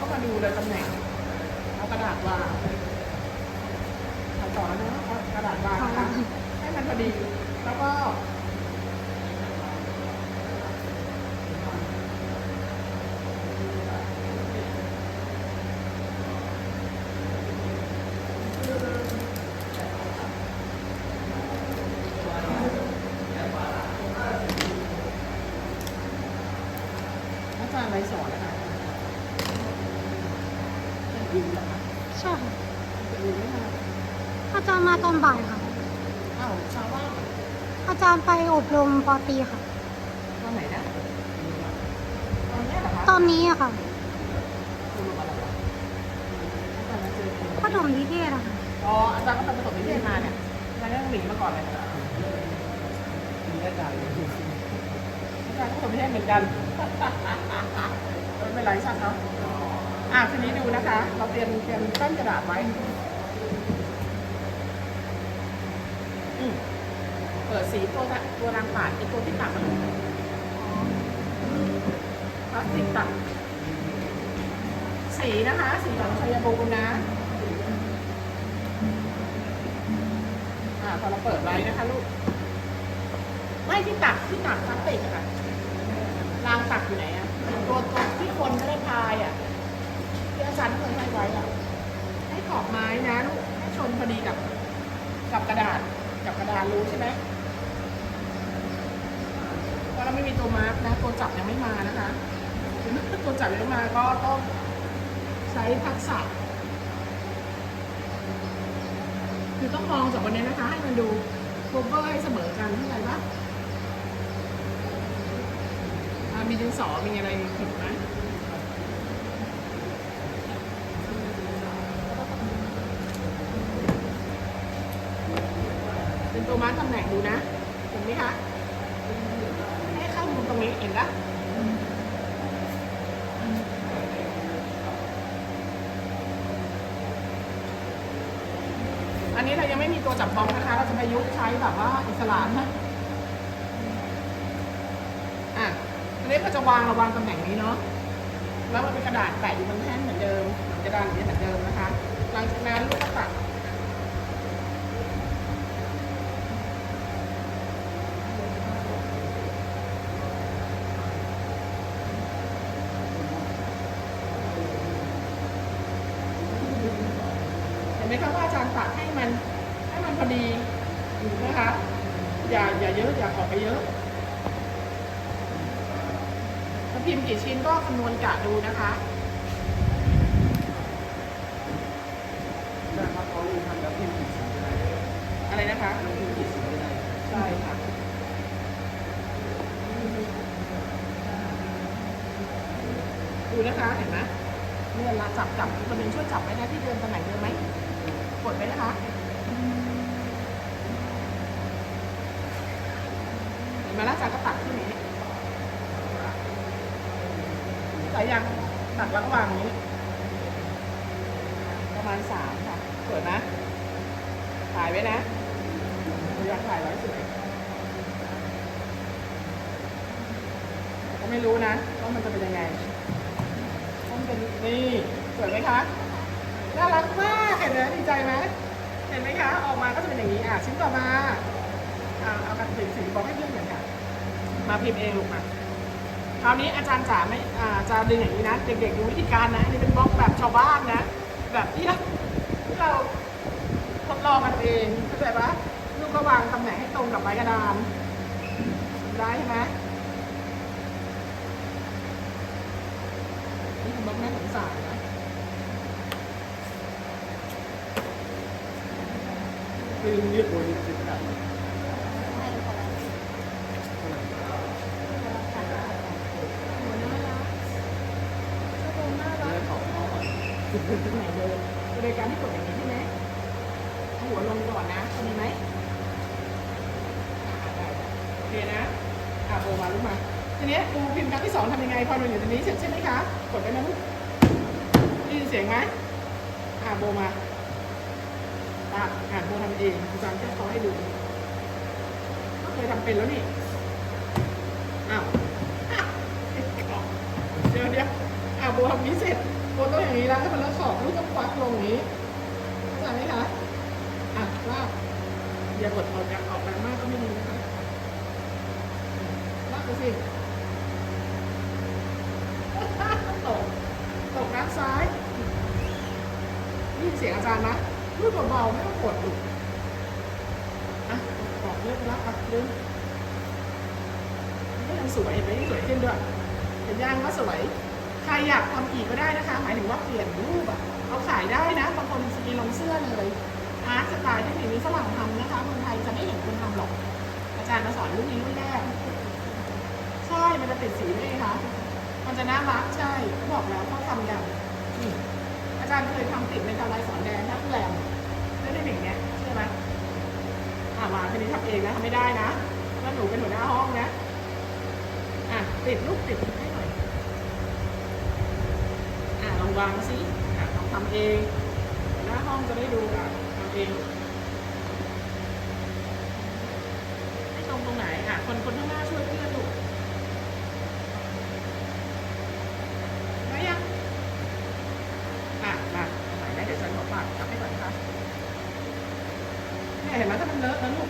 ก็มาดูเลยตำแหน่งเอากระดาษวางทำต่อแล้วนะเอากระดาษวางนะคะให้มันพอดี แล้วก็อาจารย์อะไรสอนนะคะ เป็นอินเหรอคะใช่ค่ะเป็นอินไม่มาอาจารย์มาตอนบ่ายค่ะ อ้าวชาวบ้านอาจารย์ไปอบรมปอตรีค่ะ ตอนไหนนะตอนเนี้ยเหรอคะตอนนี้อะค่ะคุณรู้อะไรวะอาจารย์มาเจอคุณปฐมนิเทศอะค่ะอ๋ออาจารย์ก็ไปประสบนิเทศมาเนี่ยอาจารย์ก็หนีมาก่อนเลยอาจารย์อาจารย์ก็ประสบนิเทศเหมือนกัน ไม่เป็นไรช่างเขา อะทีนี้ดูนะคะ เราเตรียมเตรียมแป้นกระดาษไว้เปิดสีตัวตัวนางปาดไอตัวที่ตักมันพลาสติกตักสีนะคะ สีของชัยภูมินะอ่าพอเราเปิดไว้นะคะลูก ไม่ที่ตักที่ตักพลาสติกอะค่ะรางตักอยู่ไหนอะตัวตัวที่คนไม่ได้พายอะ อาจารย์เคยให้ไว้อะให้ขอบไม้นะลูกให้ชนพอดีกับ กับกระดาษ กับกระดานรู้ใช่ไหมเพราะเราไม่มีตัวมาร์กนะ ตัวจับยังไม่มานะคะ ตัวจับยังไม่มาก็ต้องใช้ทักษะคือต้องมองจากวันนี้นะคะ ให้มันดูโคเวอร์ให้เสมอกันเข้าใจปะอ่ามีดินสอมีอะไรผิดไหมเป็นตัว มาตำแหน่งดูนะ เห็นไหมคะ ให้เข้ามุมตรงนี้เห็นปะอันนี้เรายังไม่มีตัวจับบล็อกนะคะ เราจะประยุกต์ใช้แบบว่าอิสระนะอะอันนี้ก็จะวางเราวางตำแหน่งนี้เนาะ แล้วมันเป็นกระดาษแปะอยู่บนแท่นเหมือนเดิมกระดานอย่างนี้เหมือนเดิมนะคะ หลังจากนั้นลูกก็ตัด ไหมคะว่าอาจารย์ตัดให้มันให้มันพอดีนะคะ อย่าอย่าเยอะอย่าออกไปเยอะถ้าพิมพ์กี่ชิ้นก็คำนวณกะดูนะคะอะไรนะคะด้ใช่ค่ะดูนะคะเห็นไหมเนี่ยเราจับจับคนหนึงช่วยจับไว้นะที่เดินตำแหน่งเดิมไหม ดไว้นะคะเห็นไหมล่ะจารย์ก็ตัดที่นี้ใส่ยังตัดแล้วก็วางนี้ ประมาณสามค่ะสวยไหมถ่ายไว้นะอยากถ่ายไว้สวยก็ไม่รู้นะว่ามันจะเป็นยังไงต้องเป็นนี่สวยไหมคะน่ารักมาก นไหมดีใจไหมเห็นไหมคะ ออกมาก็จะเป็นอย่างนี้อะชิ้นต่อมาอ่าเอากระสีสีบอกให้เพื่อนเหมือนกันมาพิมพ์เองลูกมาคราวนี้อาจารย์จ๋าไม่อ่าจะดึงอย่างนี้นะ เด็กๆดูวิธีการนะอันนี่เป็นบล็อกแบบชาวบ้านนะ แบบที่เราที่เราทดลองกันเองเข้าใจปะลูกก็วางตำแหน่งให้ตรงกับไม้กระดานได้ใช่ไหมนี่คือบล็อกแม่สงสารนะ คือยืดบนนี้คือกระดาษหัวน่ารักเจ้าตัวน่ารัเนื้กอของเขาอะไหนเดินโดยการที่กดอย่างนี้ใช่ไหมหัวลงก่อนนะมีไหมอ่าได้โอเคนะอ่าโบมาลูกมา ทีนี้ยครูพิมพ์ครั้งที่สองทำยังไง พอเราอยู่ตรงนี้เสร็จใช่ไหมคะ กดไปนะลูกได้ยินเสียงไหมอ่าโบมา อ่าอ่านโบทำเองอาจารย์แค่เขาให้ดูก็เคยทำเป็นแล้วนี่อ้าวเดี๋ยวเดี๋ยวอ่าโบทำนี้เสร็จบนต้องอย่างนี้แล้วถ้มันแล้วขอบลูกต้องควักลงนี้เข้าใจไหมคะอะลากอย่ากดออกจากออกแรงมากก็ไม่ดีนะคะลากไปสิตกตกด้านซ้ายนี่เสียงอาจารย์นะ รูดเบาๆไม่ต้องกดดุอะบอกเลิกแล้วอะดึงนี่ยังสวยเห็นไหมยังสวยขึ้นด้วยเห็นยังว่าสวย ใครอยากทำอีกก็ได้นะคะ หมายถึงว่าเปลี่ยนรูปอะเอาขายได้นะบางคนสกีลงเสื้อเลยอาร์ตสไตล์ที่เห็นนี้ฝรั่งทำนะคะเมืองไทยจะไม่เห็นคนทำหรอก อาจารย์มาสอนรุ่นนี้รุ่นแรก ใช่ มันจะติดสีด้วยไงคะมันจะน่ารักใช่ บอกแล้วเขาทำอย่าง จารย์เคยทำติดในการลายสอนแดงท่าแหลมไม่ได้อย่างเนี้ยใช่ไหมอ่ามาทีนี้ทำเองนะทำไม่ได้นะแล้วหนูเป็นหัวหน้าห้องนะอะติดลูกติดให้หน่อยอะลองวางสิอะลองทำเองหัวหน้าห้องจะได้ดูอะทำเองให้ตรงตรงไหนอะคนคนข้างหน้าช่วยเพื่อนลูก ได้ยัง อะ มาไหนได้เดี๋ยวฉันขอปาดกลับให้ก่อนนะคะ เห็นไหมถ้ามันเลอะแล้วลูก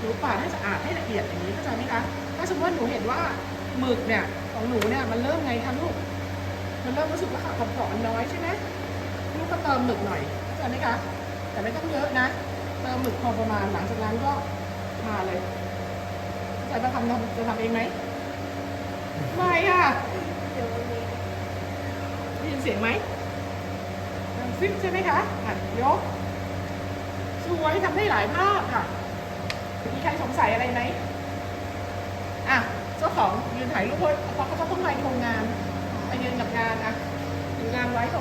หนูปาดให้สะอาดให้ละเอียดอย่างนี้เข้าใจไหมคะถ้าสมมติว่าหนูเห็นว่าหมึกเนี่ยของหนูเนี่ยมันเริ่มไงคะลูก มันเริ่มรู้สึกว่าขอบขอบมันน้อยใช่ไหมลูกก็เติมหมึกหน่อยเข้าใจไหมคะแต่ไม่ต้องเยอะนะเติมหมึกพอประมาณหลังจากนั้นก็มาเลยเข้าใจะทำจะทำเองไหมไม่ค่ะได้ยินเสียงไหมฟิปใช่ไหมคะอะยก สวยทำได้หลายภาพค่ะ มีใครสงสัยอะไรไหมอะเจ้าของยืนถ่ายรูปเพราะเพราะเขาจะต้องไปโครงงานไปยืนกับงานอะยืนงานไว้เขา